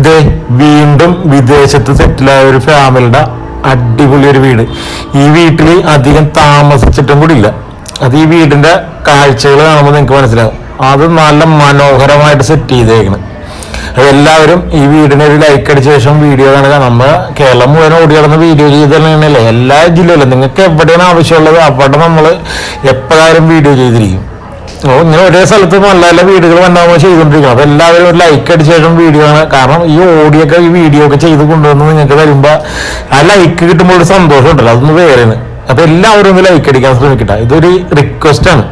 ഇത് വീണ്ടും വിദേശത്ത് സെറ്റിലായ ഒരു ഫാമിലിയുടെ അടിപൊളി ഒരു വീട്. ഈ വീട്ടിൽ അധികം താമസിച്ചിട്ടും കൂടി ഇല്ല. അത് ഈ വീടിന്റെ കാഴ്ചകൾ കാണുമ്പോൾ നിങ്ങൾക്ക് മനസ്സിലാകും അത് നല്ല മനോഹരമായിട്ട് സെറ്റ് ചെയ്തേക്കണം. എല്ലാവരും ഈ വീടിന് ഒരു ലൈക്ക് അടിച്ച ശേഷം വീഡിയോ കാണുക. നമ്മൾ കേരളം മുഴുവൻ ഓടി നടന്ന് വീഡിയോ ചെയ്ത് തന്നെയാണല്ലേ എല്ലാ ജില്ലയിലും. നിങ്ങൾക്ക് എവിടെയാണ് ആവശ്യമുള്ളത് അവിടെ നമ്മൾ എപ്പോഴായാലും വീഡിയോ ചെയ്തിരിക്കും. ഇങ്ങനെ ഒരേ സ്ഥലത്ത് നല്ല നല്ല വീടുകൾ വന്നാകുമ്പോൾ ചെയ്തുകൊണ്ടിരിക്കണം അപ്പൊ എല്ലാവരും ഒരു ലൈക്ക് അടിച്ച ശേഷം വീഡിയോ ആണ്. കാരണം ഈ ഓഡിയോ ഒക്കെ ഈ വീഡിയോ ഒക്കെ ചെയ്ത് കൊണ്ടുവന്ന് നിങ്ങൾക്ക് വരുമ്പോ ആ ലൈക്ക് കിട്ടുമ്പോൾ ഒരു സന്തോഷം ഉണ്ടല്ലോ. അതൊന്ന് വേറെയാണ്. അപ്പൊ എല്ലാവരും ഒന്ന് ലൈക്ക് അടിക്കാൻ ശ്രമിക്കട്ടെ. ഇതൊരു റിക്വസ്റ്റ് ആണ്.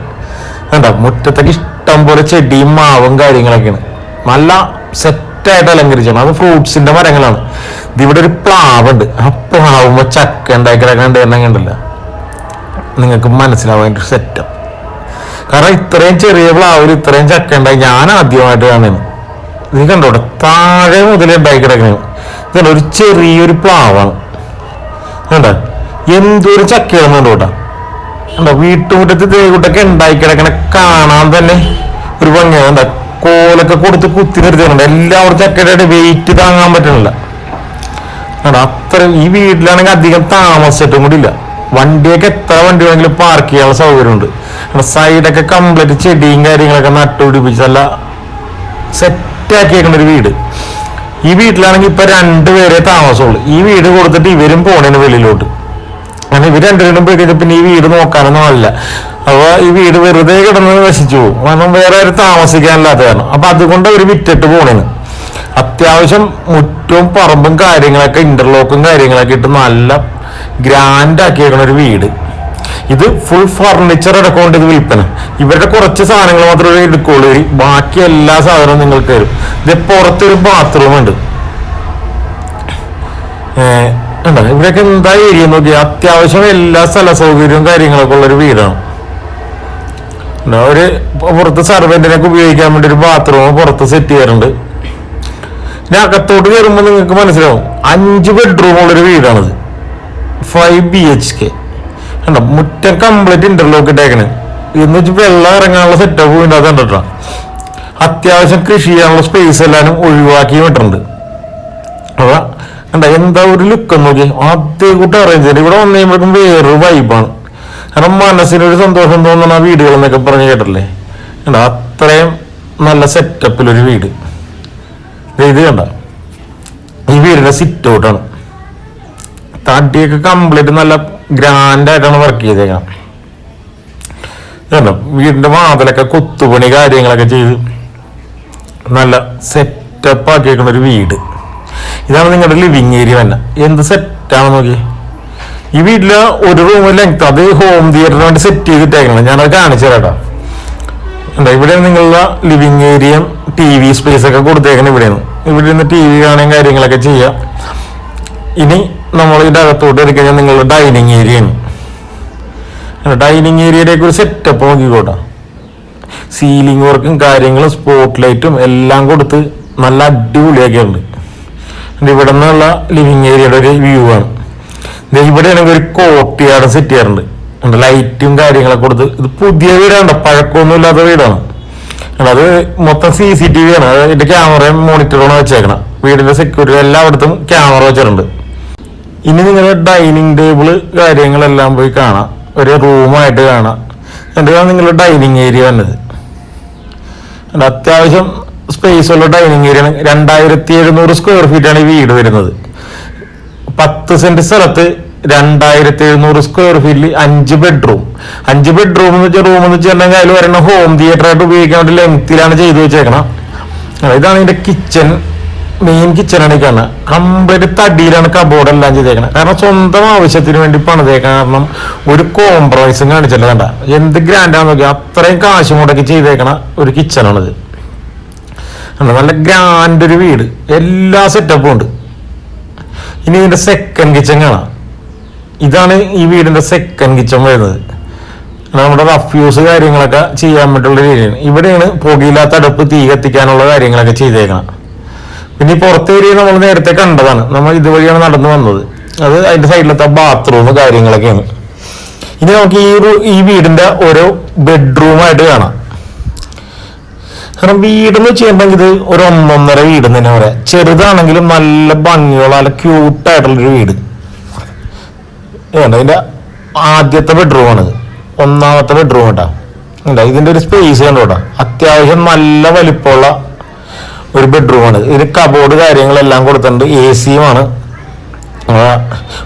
വേണ്ട മുറ്റത്തേക്ക് ഇഷ്ടം പോലെ ചെടിയും മാവും കാര്യങ്ങളൊക്കെയാണ്. നല്ല സെറ്റായിട്ട് അലങ്കരിച്ചാണ് അത് ഫ്രൂട്ട്സിന്റെ മരങ്ങളാണ്. ഇത് ഇവിടെ ഒരു പ്ലാവുണ്ട്. ആ പ്ലാവുമ്പോ ചക്ക ഉണ്ടാക്കി കിടക്കാണ്ട് തന്നെ കണ്ടില്ല? നിങ്ങൾക്ക് മനസ്സിലാവാൻ സെറ്റപ്പ് കാരണം ഇത്രയും ചെറിയ പ്ലാവിൽ ഇത്രയും ചക്ക ഉണ്ടായി. ഞാൻ ആദ്യമായിട്ട് കാണുന്നു ഇത് കണ്ടോ? താഴെ മുതലേ ഉണ്ടായി കിടക്കുന്നത് ഇതുണ്ട് ഒരു ചെറിയൊരു പ്ലാവാണ്. കണ്ട? എന്തൊരു ചക്കയാണ് കണ്ടോട്ടാ കണ്ടോ? വീട്ടുമുറ്റത്ത് തേകൂട്ടൊക്കെ ഉണ്ടായി കിടക്കണ കാണാൻ തന്നെ ഒരു ഭംഗിയാണ് എന്താ കോലൊക്കെ കൊടുത്ത് കുത്തി നിർത്തിയിട്ടുണ്ട് എല്ലാവരും ചക്കയുടെ വെയിറ്റ് താങ്ങാൻ പറ്റണില്ല. കണ്ടോ? അത്ര ഈ വീട്ടിലാണെങ്കിൽ അധികം താമസിച്ചിട്ടും കൂടി ഇല്ല വണ്ടിയൊക്കെ എത്ര വണ്ടി വേണമെങ്കിലും പാർക്ക് ചെയ്യാനുള്ള സൗകര്യമുണ്ട്. സൈഡൊക്കെ കംപ്ലീറ്റ് ചെടിയും കാര്യങ്ങളൊക്കെ നട്ടുപിടിപ്പിച്ച് നല്ല സെറ്റാക്കിയേക്കുന്ന ഒരു വീട്. ഈ വീട്ടിലാണെങ്കിൽ ഇപ്പൊ രണ്ടുപേരെ താമസമുള്ളൂ. ഈ വീട് കൊടുത്തിട്ട് ഇവരും പോണേന് വെളിയിലോട്ട്. അങ്ങനെ ഇവർ രണ്ടുപേരും പോയി പിന്നെ ഈ വീട് നോക്കാനൊന്നും ആളില്ല. അപ്പൊ ഈ വീട് വെറുതെ കിടന്ന് നശിച്ചു പോകും. കാരണം വേറെ ആരും താമസിക്കാനില്ലാത്ത കാരണം. അപ്പൊ അതുകൊണ്ട് അവർ വിറ്റിട്ട് പോണേന്. അത്യാവശ്യം മുറ്റവും പറമ്പും കാര്യങ്ങളൊക്കെ ഇന്റർലോക്കും കാര്യങ്ങളൊക്കെ ഇട്ട് നല്ല ഗ്രാൻഡ് ആക്കിയേക്കണ ഒരു വീട്. ഇത് ഫുൾ ഫർണിച്ചർ അക്കൗണ്ട് ഇത് വിൽപ്പന. ഇവരുടെ കുറച്ച് സാധനങ്ങൾ മാത്രമേ എടുക്കുള്ളൂ. ബാക്കി എല്ലാ സാധനവും നിങ്ങൾക്ക് തരും. ഇത് പുറത്തൊരു ബാത്റൂം ഉണ്ട്. ഉണ്ടോ ഇവിടെയൊക്കെ എന്താ ഏരിയ നോക്കി അത്യാവശ്യം എല്ലാ സ്ഥല സൗകര്യവും കാര്യങ്ങളൊക്കെ ഉള്ള ഒരു വീടാണ്? ഒരു പുറത്ത് സർവെന്റിനൊക്കെ ഉപയോഗിക്കാൻ വേണ്ടി ഒരു ബാത്റൂം പുറത്ത് സെറ്റ് ചെയ്യാറുണ്ട്. ഇനി അകത്തോട്ട് കയറുമ്പോൾ നിങ്ങൾക്ക് മനസ്സിലാവും. അഞ്ച് ബെഡ്റൂം ഉള്ളൊരു വീടാണിത്. ഫൈവ് ബി എച്ച് കെ കണ്ടോ? മുറ്റം കംപ്ലീറ്റ് ഇന്റർലോക്ക് ഇട്ടേക്കണ്. എന്ന് വെച്ച് വെള്ളം ഇറങ്ങാനുള്ള സെറ്റപ്പ് വീണ്ടും അത് കണ്ടിട്ടോ അത്യാവശ്യം കൃഷി ചെയ്യാനുള്ള സ്പേസ് എല്ലാവരും ഒഴിവാക്കി വിട്ടിട്ടുണ്ട് അതാ കണ്ട? എന്താ ഒരു ലുക്ക് നോക്കി അതേ കൂട്ടം അറേഞ്ച് ചെയ്ത് ഇവിടെ വന്നു വേറൊരു വൈബാണ് കാരണം മനസ്സിനൊരു സന്തോഷം തോന്നുന്ന ആ വീടുകൾ എന്നൊക്കെ പറഞ്ഞ് കേട്ടല്ലേ കണ്ട? അത്രയും നല്ല സെറ്റപ്പിലൊരു വീട്. ഇത് കണ്ട? ഈ വീടിന്റെ സിറ്റ് ഔട്ടാണ് തടിയൊക്കെ കംപ്ലീറ്റ് നല്ല ഗ്രാൻഡ് ആയിട്ടാണ് വർക്ക് ചെയ്തേക്കണം. വീടിന്റെ വാതിലൊക്കെ കൊത്തുപണി കാര്യങ്ങളൊക്കെ ചെയ്ത് നല്ല സെറ്റപ്പ് ആക്കിയേക്കുന്ന ഒരു വീട്. ഇതാണ് നിങ്ങളുടെ ലിവിങ് ഏരിയ തന്നെ. എന്ത് സെറ്റാണ് നോക്കി. ഈ വീട്ടിൽ ഒരു റൂം ലെങ്ത് അത് ഹോം തിയേറ്ററിന് വേണ്ടി സെറ്റ് ചെയ്തിട്ടേക്കണം. ഞാനത് കാണിച്ചു തരാട്ടോ. എന്താ ഇവിടെ നിങ്ങളുടെ living area T V space ഒക്കെ കൊടുത്തേക്കണം ഇവിടെയാണ്. ഇവിടെ നിന്ന് ടി വി കാണുകയും കാര്യങ്ങളൊക്കെ ചെയ്യാം. ഇനി നമ്മൾ ഇതിന്റെ അകത്തോട്ട് എടുക്കഴിഞ്ഞാൽ കഴിഞ്ഞാൽ നിങ്ങളുടെ ഡൈനിങ് ഏരിയയാണ് ഡൈനിങ് ഏരിയയിലേക്ക് ഒരു സെറ്റപ്പ് നോക്കിക്കോട്ടെ. സീലിംഗ് വർക്കും കാര്യങ്ങളും സ്പോട്ട് ലൈറ്റും എല്ലാം കൊടുത്ത് നല്ല അടിപൊളിയാക്കിയുണ്ട് ഇത് ഇവിടെ നിന്നുള്ള ലിവിങ് ഏരിയയുടെ ഒരു വ്യൂ ആണ്. ഇവിടെ ആണെങ്കിൽ ഒരു കോട്ടിയാട് സെറ്റ് ചെയ്യാറുണ്ട്. ലൈറ്റും കാര്യങ്ങളൊക്കെ കൊടുത്ത് ഇത് പുതിയ വീടാണ് പഴക്കമൊന്നും ഇല്ലാത്ത വീടാണ്. അത് മൊത്തം സി സി ടി വി ആണ്. അതിന്റെ ക്യാമറയും മോണിറ്ററുമാണ് വെച്ചേക്കണം. വീടിന്റെ സെക്യൂരിറ്റി എല്ലായിടത്തും ക്യാമറ വെച്ചിട്ടുണ്ട്. ഇനി നിങ്ങളുടെ ഡൈനിങ് ടേബിൾ കാര്യങ്ങളെല്ലാം പോയി കാണാം. ഒരു റൂമായിട്ട് കാണാം. എന്നിട്ടാണ് നിങ്ങളുടെ ഡൈനിങ് ഏരിയ വന്നത്? അത് അത്യാവശ്യം സ്പേസ് ഉള്ള ഡൈനിങ് ഏരിയ രണ്ടായിരത്തി എഴുന്നൂറ് സ്ക്വയർ ഫീറ്റ് ആണ് ഈ വീട് വരുന്നത്. പത്ത് സെന്റ് സ്ഥലത്ത് രണ്ടായിരത്തി എഴുന്നൂറ് സ്ക്വയർ ഫീറ്റിൽ അഞ്ച് ബെഡ്റൂം അഞ്ച് ബെഡ്റൂം എന്ന് വെച്ചാൽ റൂം എന്ന് വെച്ചിട്ടുണ്ടെങ്കിൽ അതിൽ വരുന്ന ഹോം തിയേറ്റർ ആയിട്ട് ഉപയോഗിക്കാൻ വേണ്ടി ലെങ്ത്തിലാണ് ചെയ്തു വെച്ചേക്കണം. ഇതാണ് ഇതിന്റെ കിച്ചൺ മെയിൻ കാണുന്നത് കംപ്ലീറ്റ് തടിയിലാണ് കബോർഡ് എല്ലാം ചെയ്തേക്കണത്. കാരണം സ്വന്തം ആവശ്യത്തിന് വേണ്ടി പണിതേക്കാൻ കാരണം ഒരു കോംപ്രമൈസും കാണിച്ചില്ല കണ്ട. എന്ത് ഗ്രാൻഡാന്ന് നോക്കി അത്രയും കാശ് മുടക്കി ചെയ്തേക്കണ ഒരു കിച്ചണാണിത് നല്ല ഗ്രാൻഡ് ഒരു വീട്. എല്ലാ സെറ്റപ്പും ഉണ്ട്. ഇനി ഇതിന്റെ സെക്കൻഡ് കിച്ചൺ കാണാം. ഇതാണ് ഈ വീടിന്റെ സെക്കൻഡ് കിച്ചൺ വരുന്നത്. നമ്മുടെ റഫ് യൂസ് കാര്യങ്ങളൊക്കെ ചെയ്യാൻ പറ്റുള്ള രീതിയാണ്. ഇവിടെയാണ് പുകയില്ലാത്ത അടുപ്പ് തീ കത്തിക്കാനുള്ള കാര്യങ്ങളൊക്കെ ചെയ്തേക്കണം പിന്നെ ഈ പുറത്തെ ഏരിയ നമ്മൾ നേരത്തെ കണ്ടതാണ്. നമ്മൾ ഇതുവഴിയാണ് നടന്നു വന്നത്. അത് അതിന്റെ സൈഡിലത്തെ ബാത്റൂം കാര്യങ്ങളൊക്കെയാണ്. ഇനി നമുക്ക് ഈ ഒരു ഈ വീടിന്റെ ഓരോ ബെഡ്റൂമായിട്ട് കാണാം. കാരണം വീടെന്ന് വെച്ചിട്ടുണ്ടെങ്കിൽ ഇത് ഒരു ഒന്നൊന്നര വീട് തന്നെ പറയാം ചെറുതാണെങ്കിലും നല്ല ഭംഗിയുള്ള നല്ല ക്യൂട്ടായിട്ടുള്ളൊരു വീട്. അതിന്റെ ആദ്യത്തെ ബെഡ്റൂമാണിത് ഒന്നാമത്തെ ബെഡ്റൂം കേട്ടോ ഇതിന്റെ ഒരു സ്പേസ് കണ്ടോട്ടാ അത്യാവശ്യം നല്ല വലിപ്പമുള്ള ഒരു ബെഡ്റൂമാണ് ഇതിൽ കബോർഡ് കാര്യങ്ങളെല്ലാം കൊടുത്തിട്ടുണ്ട്. എ സിയുമാണ്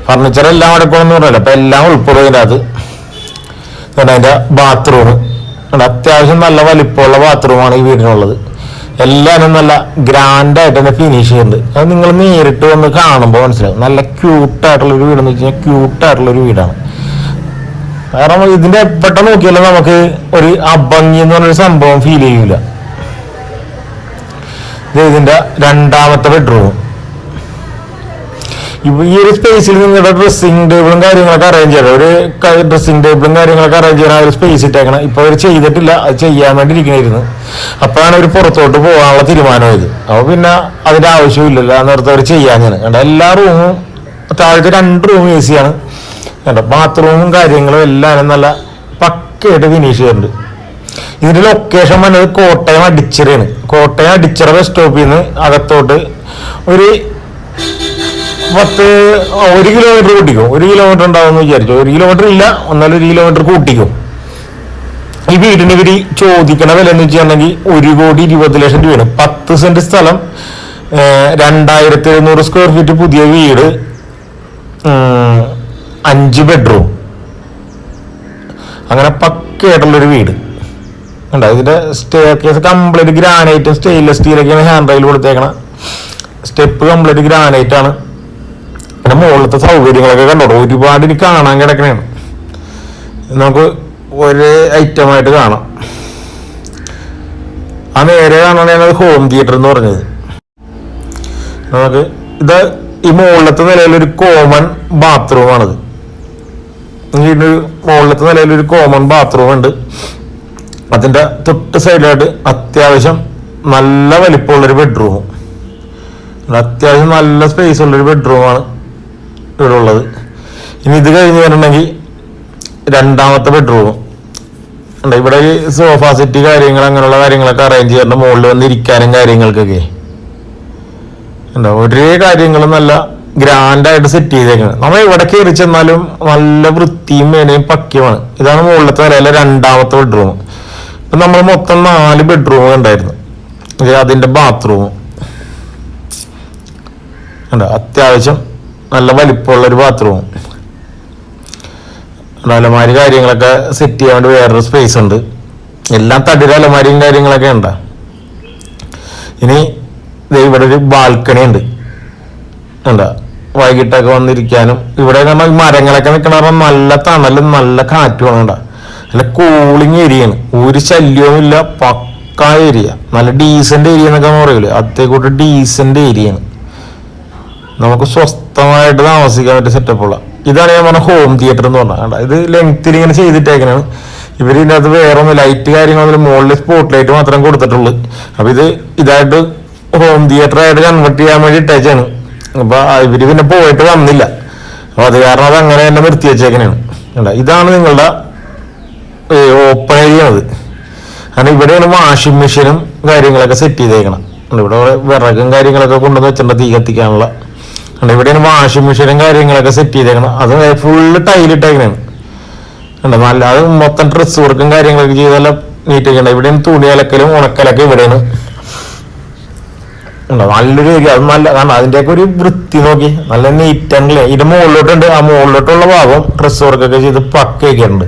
ഫർണിച്ചർ എല്ലാം അടക്കണമെന്ന് പറഞ്ഞല്ലോ. അപ്പൊ എല്ലാം ഉൾപ്പെടും അതിന്റെ അത് അതിന്റെ ബാത്റൂം അത്യാവശ്യം നല്ല വലിപ്പമുള്ള ബാത്റൂമാണ് ഈ വീടിനുള്ളത്. എല്ലാവരും നല്ല ഗ്രാൻഡ് ആയിട്ട് തന്നെ ഫിനിഷ് ചെയ്യുന്നുണ്ട്. അത് നിങ്ങൾ നേരിട്ട് വന്ന് കാണുമ്പോൾ മനസ്സിലാവും. നല്ല ക്യൂട്ടായിട്ടുള്ളൊരു വീടെന്ന് വെച്ച് കഴിഞ്ഞാൽ ക്യൂട്ടായിട്ടുള്ള ഒരു വീടാണ്. കാരണം ഇതിന്റെ പെട്ടെന്ന് നോക്കിയാലും നമുക്ക് ഒരു അഭംഗി എന്ന് പറഞ്ഞൊരു സംഭവം ഫീൽ ചെയ്യൂല. ഇത് ഇതിന്റെ രണ്ടാമത്തെ ബെഡ്റൂം ഈ ഒരു സ്പേസിൽ നിങ്ങളുടെ ഡ്രസ്സിംഗ് ടേബിളും കാര്യങ്ങളൊക്കെ അറേഞ്ച് ചെയ്യണം. ഒരു ഡ്രസ്സിംഗ് ടേബിളും കാര്യങ്ങളൊക്കെ അറേഞ്ച് ചെയ്യണം. ആ ഒരു സ്പേസ് ഇട്ടേക്കണം. ഇപ്പൊ അവർ ചെയ്തിട്ടില്ല. അത് ചെയ്യാൻ വേണ്ടി ഇരിക്കണായിരുന്നു അപ്പോഴാണ് അവർ പുറത്തോട്ട് പോകാനുള്ള തീരുമാനമായത് അപ്പൊ പിന്നെ അതിന്റെ ആവശ്യമില്ലല്ലോ. നേരത്തെ അവർ ചെയ്യാൻ ഞാൻ കണ്ട? എല്ലാ റൂമും താഴത്തെ രണ്ട് റൂം എ സിയാണ് കണ്ട? ബാത്റൂമും കാര്യങ്ങളും എല്ലാം നല്ല പക്കയായിട്ട് ഫിനിഷ് ചെയ്തിട്ടുണ്ട്. ഇതിന്റെ ലൊക്കേഷൻ വന്നത് കോട്ടയം അടിച്ചിറയാണ് കോട്ടയം അടിച്ചിറ ബസ് സ്റ്റോപ്പിൽ നിന്ന് അകത്തോട്ട് ഒരു പത്ത് ഒരു കിലോമീറ്റർ കൂട്ടിക്കും. ഒരു കിലോമീറ്റർ ഉണ്ടാവും എന്ന് വിചാരിച്ചു. ഒരു കിലോമീറ്റർ ഇല്ല ഒന്നാലും ഒരു കിലോമീറ്റർ കൂട്ടിക്കും. ഈ വീടിന് ഇവർ ചോദിക്കണ വില എന്ന് വെച്ചിട്ടുണ്ടെങ്കിൽ ഒരു കോടി ഇരുപത് ലക്ഷം രൂപയാണ്. പത്ത് സെന്റ് സ്ഥലം രണ്ടായിരത്തി എഴുന്നൂറ് സ്ക്വയർ ഫീറ്റ് പുതിയ വീട് അഞ്ച് ബെഡ്റൂം അങ്ങനെ പക്കയായിട്ടുള്ളൊരു വീട്. ഉണ്ടോ ഇതിന്റെ സ്റ്റേ കേസ് കംപ്ലീറ്റ് ഗ്രാനൈറ്റും സ്റ്റെയിൻലെസ് സ്റ്റീലൊക്കെയാണ് ഹാൻഡ് റൈൽ കൊടുത്തേക്കണം. സ്റ്റെപ്പ് കംപ്ലീറ്റ് ഗ്രാനൈറ്റ് ആണ്. പിന്നെ മുകളിലത്തെ സൗകര്യങ്ങളൊക്കെ കണ്ടോ? ഒരുപാട് ഇനി കാണാൻ കിടക്കണേണ്. നമുക്ക് ഒരേ ഐറ്റമായിട്ട് കാണാം. ആ നേരെ കാണണേണ് അത് ഹോം തിയേറ്റർ എന്ന് പറഞ്ഞത്. നമുക്ക് ഇത് ഈ മുകളിലത്തെ നിലയിലൊരു കോമൺ ബാത്റൂമാണിത് ഇതിന് മുകളിലത്തെ നിലയിലൊരു കോമൺ ബാത്റൂം ഉണ്ട്. അതിന്റെ തൊട്ട് സൈഡിലായിട്ട് അത്യാവശ്യം നല്ല വലിപ്പമുള്ളൊരു ബെഡ്റൂമും അത്യാവശ്യം നല്ല സ്പേസ് ഉള്ളൊരു ബെഡ്റൂമാണ് ഇവിടെ ഉള്ളത് ഇനി ഇത് കഴിഞ്ഞ് വരണമെങ്കിൽ രണ്ടാമത്തെ ബെഡ്റൂം ഉണ്ട് ഇവിടെ ഈ സോഫ സെറ്റ് കാര്യങ്ങൾ അങ്ങനെയുള്ള കാര്യങ്ങളൊക്കെ അറേഞ്ച് ചെയ്തിട്ടുണ്ട് മുകളിൽ വന്ന് ഇരിക്കാനും കാര്യങ്ങൾക്കൊക്കെ. ഉണ്ടോ ഒരേ കാര്യങ്ങളും നല്ല ഗ്രാൻഡായിട്ട് സെറ്റ് ചെയ്തേക്കുന്നത്. നമ്മൾ ഇവിടെ കയറി ചെന്നാലും നല്ല വൃത്തിയും മേനയും പക്യമാണ്. ഇതാണ് മുകളിലത്തെ നിലയിലെ രണ്ടാമത്തെ ബെഡ്റൂം ഇപ്പൊ നമ്മൾ മൊത്തം നാല് ബെഡ്റൂം ഉണ്ടായിരുന്നു. അതിന്റെ ബാത്റൂമും ഉണ്ട് അത്യാവശ്യം നല്ല വലിപ്പമുള്ള ഒരു ബാത്റൂം അലമാരി കാര്യങ്ങളൊക്കെ സെറ്റ് ചെയ്യാൻ വേണ്ടി വേറൊരു സ്പേസ് ഉണ്ട്. എല്ലാം തടിയുടെ അലമാരിയും കാര്യങ്ങളൊക്കെ ഉണ്ട്. ഇനി ഇവിടെ ഒരു ബാൽക്കണി ഉണ്ട്. ഉണ്ട് വൈകിട്ടൊക്കെ വന്നിരിക്കാനും ഇവിടെ നമ്മൾ മരങ്ങളൊക്കെ നിൽക്കണ നല്ല തണലും നല്ല കാറ്റുമാണ് കേട്ടോ നല്ല കൂളിംഗ് ഏരിയയാണ് ഒരു ശല്യവും ഇല്ല പക്ക ഏരിയ നല്ല ഡീസന്റ് ഏരിയ എന്നൊക്കെ പറയൂലേ? അതേക്കൂട്ട് ഡീസന്റ് ഏരിയയാണ് നമുക്ക് സ്വസ്ഥമായിട്ട് താമസിക്കാൻ പറ്റിയ സെറ്റപ്പുള്ള ഇതാണ് ഞാൻ പറഞ്ഞ ഹോം തിയേറ്റർ എന്ന് പറഞ്ഞാൽ കണ്ടോ? ഇത് ലെങ്ത്തിൽ ഇങ്ങനെ ചെയ്തിട്ടേക്കണാണ് ഇവർ ഇതിനകത്ത് വേറെ ഒന്നും ലൈറ്റ് കാര്യങ്ങളൊന്നും മുകളിൽ സ്പോട്ട് ലൈറ്റ് മാത്രം കൊടുത്തിട്ടുള്ളൂ. അപ്പൊ ഇത് ഇതായിട്ട് ഹോം തിയേറ്റർ ആയിട്ട് കൺവെർട്ട് ചെയ്യാൻ വേണ്ടി ഇട്ടേച്ചാണ്. അപ്പൊ ഇവർ പിന്നെ പോയിട്ട് വന്നില്ല. അപ്പോൾ അത് കാരണം അത് അങ്ങനെ തന്നെ നിർത്തി? ഇതാണ് നിങ്ങളുടെ ഓപ്പൺ ഏരിയ അത്. കാരണം ഇവിടെയാണ് വാഷിംഗ് മെഷീനും കാര്യങ്ങളൊക്കെ സെറ്റ് ചെയ്തേക്കണം ഇവിടെ വിറകും കാര്യങ്ങളൊക്കെ കൊണ്ടുവന്ന് വെച്ചിട്ടുണ്ട് തീ കത്തിക്കാനുള്ള. കാരണം ഇവിടെയാണ് വാഷിംഗ് മെഷീനും കാര്യങ്ങളൊക്കെ സെറ്റ് ചെയ്തേക്കണം അത് ഫുള്ള് ടൈലിട്ടേക്കണാണ് ഉണ്ട് നല്ല അത് മൊത്തം ഡ്രസ് വർക്കും കാര്യങ്ങളൊക്കെ ചെയ്തെല്ലാം നീറ്റ് ചെയ്യണം ഇവിടെയാണ് തുണി അലക്കലും ഉണക്കലൊക്കെ ഇവിടെയാണ്. ഉണ്ടോ നല്ലൊരു ഏരിയ അത് നല്ല കാരണം അതിന്റെയൊക്കെ ഒരു വൃത്തി നോക്കി. നല്ല നീറ്റ് ആണല്ലേ ഇതിന്റെ മുകളിലോട്ടുണ്ട്. ആ മുകളിലോട്ടുള്ള ഭാഗം ഡ്രസ് വർക്കൊക്കെ ചെയ്ത് പക്കയൊക്കെ ഉണ്ട്